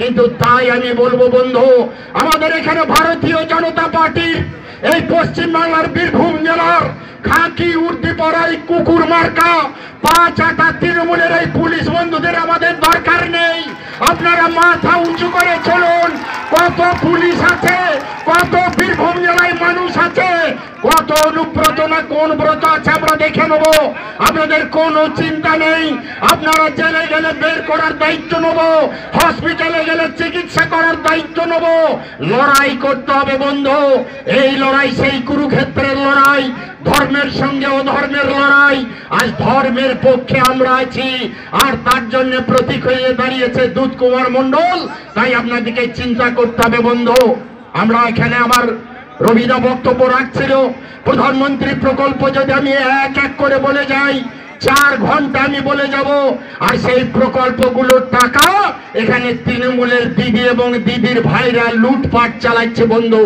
কিন্তু তাই আমি বলব, বন্ধু, আমাদের এখানে ভারতীয় জনতা পার্টির এই পশ্চিমবাংলার বীরভূম জেলার খাঁকি, উর্দি পড়াই, কুকুর মার্কা পাঁচ আটা তৃণমূলের এই পুলিশ বন্ধুদের আমাদের দরকার নেই। আপনারা মাথা উঁচু করে চলুন, কত পুলিশ আছে কত বীরভূম জেলায় মানুষ আছে কত না কোন ব্রত আছে আমরা দেখে নেব। আপনাদের কোনো চিন্তা নেই। আপনারা জেলে গেলে বের করার দায়িত্ব নেব। হসপিটালে গেলে চিকিৎসা করার দায়িত্ব নেব। লড়াই করতে হবে বন্ধু। এই লড়াই সেই কুরুক্ষেত্রের লড়াই। ধর্মের সঙ্গে অধর্মের লড়াই। আজ ধর্মের পক্ষে আমরা আছি। আর তার জন্য প্রতীক হয়ে দাঁড়িয়েছে দুধ কুমার মন্ডল তাই আপনাদেরকে চিন্তা করতে হবে বন্ধু। আমরা এখানে আমার রবিদা বক্তব্য রাখছিল প্রধানমন্ত্রী প্রকল্প যদি আমি এক এক করে বলে যাই, চার ঘণ্টা আমি বলে যাব, আর সেই প্রকল্পগুলোর টাকা এখানে তৃণমূলের দিদি এবং দিদির ভাইরা লুটপাট চালাচ্ছে বন্ধু।